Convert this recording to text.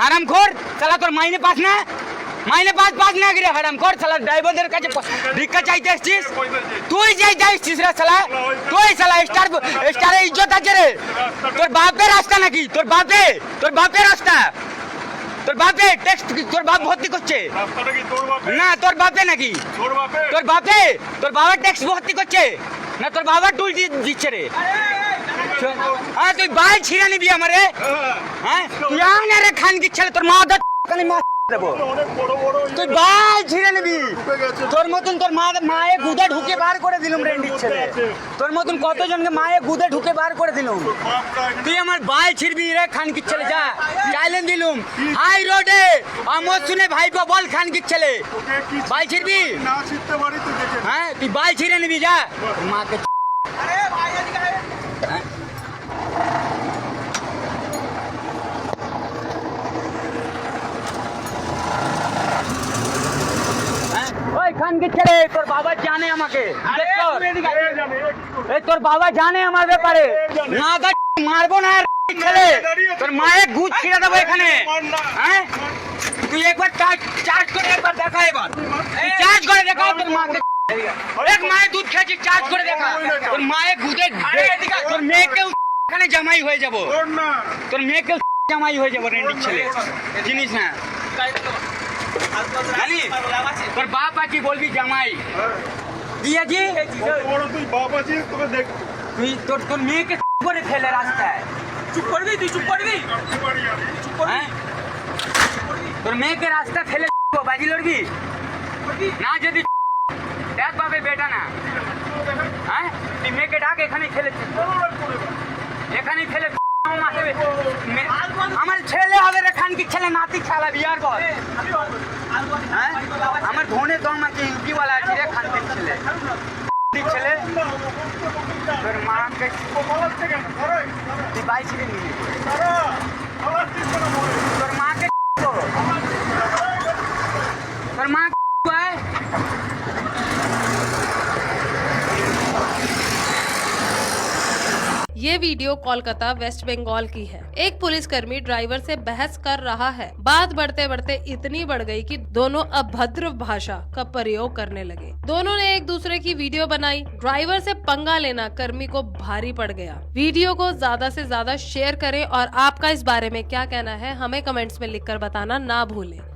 হারাম খোর তোর মাইনে পাস না? মাইনে পাস পাস না কি রে হারাম খোর সালা ড্রাইভারদের কাছে ভিক্ষা চাইতে এসছিস? তুই যাই যাইছিস রে সালা তুই সালা স্টার স্টারের ইজ্জত আছে রে। তোর বাপের রাস্তা নাকি? তোর বাপে, তোর বাপের রাস্তা। তোর বাপে টেক্সট তোর বাপ ভর্তি করছে? না, তোর বাপে নাকি? তোর বাপে, তোর বাবা ট্যাক্স ভর্তি করছে? না, তোর বাবা টুল দিচ্ছে রে। হ্যাঁ তুই বাল ছিঁড়ে নিবি আমারে হ্যাঁ? তুই আয় রে খান কি ছেলে, তোর মা ওদের কানে মা দেবো। তুই বাল ছিঁড়ে নিবি। তোর মতন তোর মা মায়ে গুদে ঢুকে বার করে দিলুম রেন্ডির ছেলে। তোর মতন কতজনকে মায়ে গুদে ঢুকে বার করে দিলুম। তুই আমার বাল ছিড়বি রে খান কি ছেলে, যা। চাইলেন দিলুম। হাই রোডে, আমর শুনে ভাইপো বল খান কি ছেলে। বাল ছিড়বি। হ্যাঁ তুই বাল ছিঁড়ে নিবি, যা। মাকে হ্যাঁ? হ্যাঁ? ওই খানকে ছেড়ে তোর বাবা জানে আমাকে? এই তোর বাবা জানে আমার ব্যাপারে। না মারবো না ছেলে তোর মায়ের গুদ ছিঁড়ে দেবো এখানে। হ্যাঁ? তুই একবার চার্জ চার্জ করে একবার দেখা এবার। চার্জ করে দেখা তোর মাকে এক মায়ের দুধ খেয়েছিস চার্জ করে দেখা। তোর মায়ের দুধে তোর মেয়েকেও এখানে জামাই হয়ে যাব। তোর মেয়েকেও জামাই হয়ে যাব রেন্ডির ছেলে। জিনিস না। জানিস তোর বাপ আছে বলবি জামাই। দিয়েছি তুই বাপ আছিস তোকে দেখ তুই তোর তোর মেয়েকে করে ফেলে রাস্তায়। চুপ করবি তুই? চুপ করবি? হ্যাঁ। তোর মেয়েকে রাস্তা ফেলে বাজি লড়বি? না যদি দেখ পাবে বেটা না। হ্যাঁ? তুই মেয়েকে ডাক এখানে ফেলে এখানেই ফেলে মাঠে মে- আমার ছেলে হবে রে খানকি ছেলে নাতি খেলা বিয়ার বল। হ্যাঁ? আমার ধনে দম আছে, ইউপিওয়ালা আছে রে খানকির ছেলে ছেলে তোর মাকে তুই বাইছিলি নিবি ये वीडियो कोलकाता, वेस्ट बंगाल की है। एक पुलिसकर्मी ड्राइवर से बहस कर रहा है। बात बढ़ते बढ़ते इतनी बढ़ गई कि दोनों अभद्र भाषा का प्रयोग करने लगे। दोनों ने एक दूसरे की वीडियो बनाई। ड्राइवर से पंगा लेना कर्मी को भारी पड़ गया। वीडियो को ज़्यादा से ज़्यादा शेयर करें और आपका इस बारे में क्या कहना है, हमें कमेंट्स में लिखकर बताना ना भूलें।